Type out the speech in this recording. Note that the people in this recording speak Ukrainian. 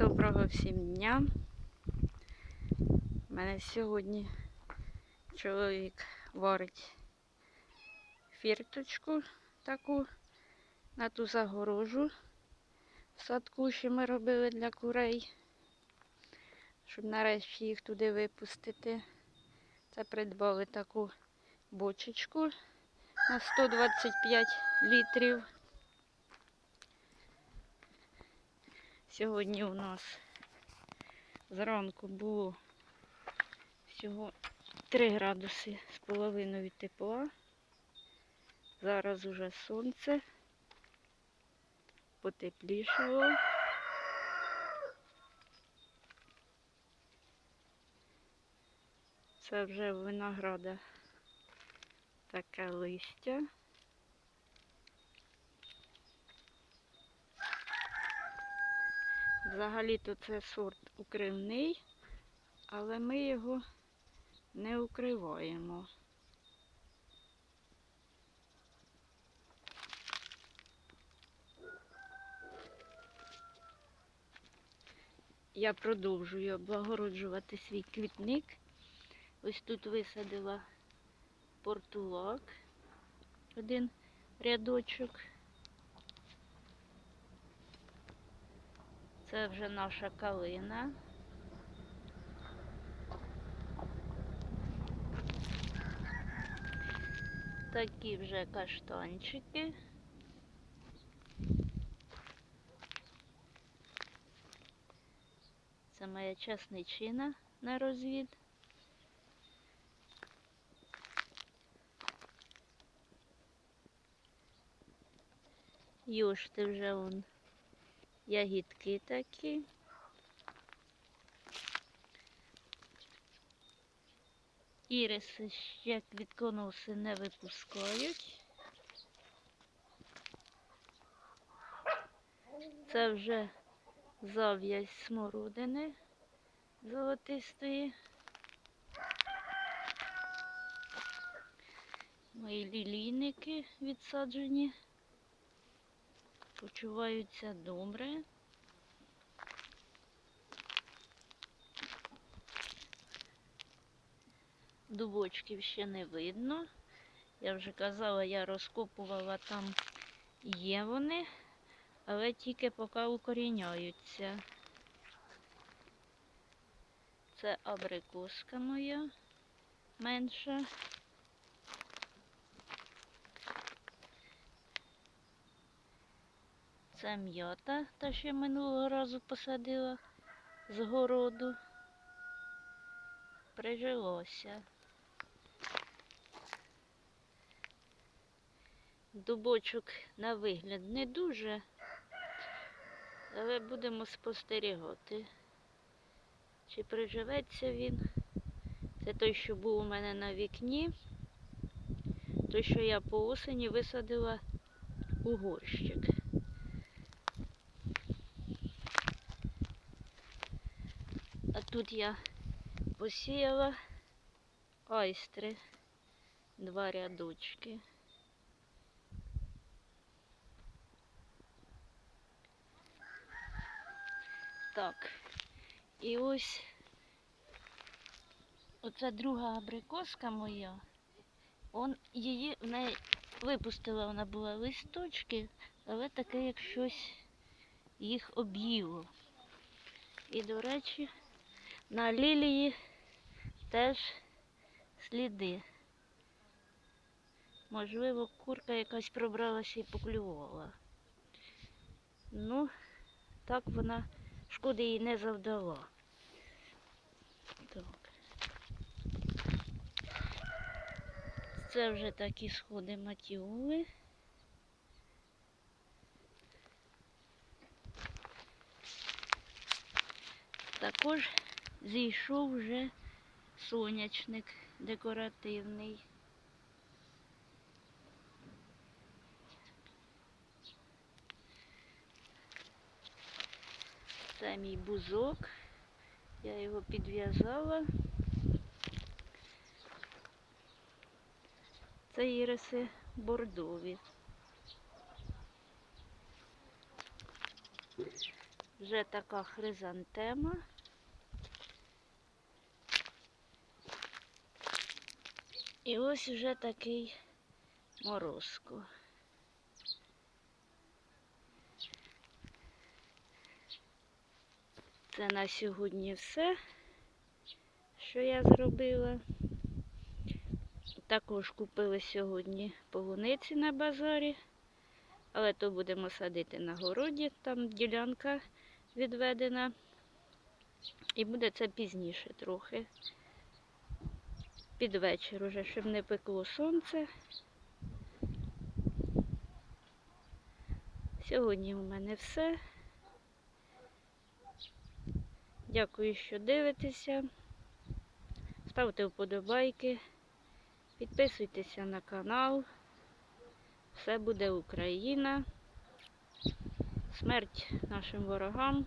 Доброго всім дня. У мене сьогодні чоловік варить фірточку таку на ту загорожу в садку, що ми робили для курей, щоб нарешті їх туди випустити. Це придбали таку бочечку на 125 літрів. Сьогодні у нас зранку було всього 3 градуси з половиною тепла. Зараз уже сонце потеплішало. Це вже винограда таке листя. Взагалі-то це сорт укривний, але ми його не укриваємо. Я продовжую облагороджувати свій квітник. Ось тут висадила портулак, один рядочок. Це вже наша калина. Такі вже каштанчики. Це моя часничина на розвід. Юшти вже вон ягідки такі. Іриси ще квітконоси не випускають. Це вже зав'язь смородини золотистої. Мої лілійники відсаджені. Почуваються добре. Дубочків ще не видно. Я вже казала, я розкопувала там є вони, але тільки поки укоріняються. Це абрикоска моя менша. Це м'ята, та я минулого разу посадила з городу. Прижилося. Дубочок на вигляд не дуже, але будемо спостерігати, чи приживеться він. Це той, що був у мене на вікні, той, що я по осені висадила у горщик. Тут я посіяла айстри, два рядочки. Так, і ось оця друга абрикоска моя, он її в неї випустила, вона була листочки, але таке як щось їх об'їло. І, до речі, на лілії теж сліди. Можливо, курка якась пробралася і поклювала. Ну, так вона шкоди їй не завдала. Так. Це вже такі сходи матіоли. Також зійшов вже сонячник декоративний. Це мій бузок. Я його підв'язала. Це іриси бордові. Вже така хризантема. І ось вже такий морозко. Це на сьогодні все, що я зробила. Також купили сьогодні полуниці на базарі, але то будемо садити на городі, там ділянка відведена. І буде це пізніше трохи. Під вечір уже, щоб не пекло сонце. Сьогодні у мене все. Дякую, що дивитеся. Ставте вподобайки, підписуйтеся на канал. Все буде Україна. Смерть нашим ворогам.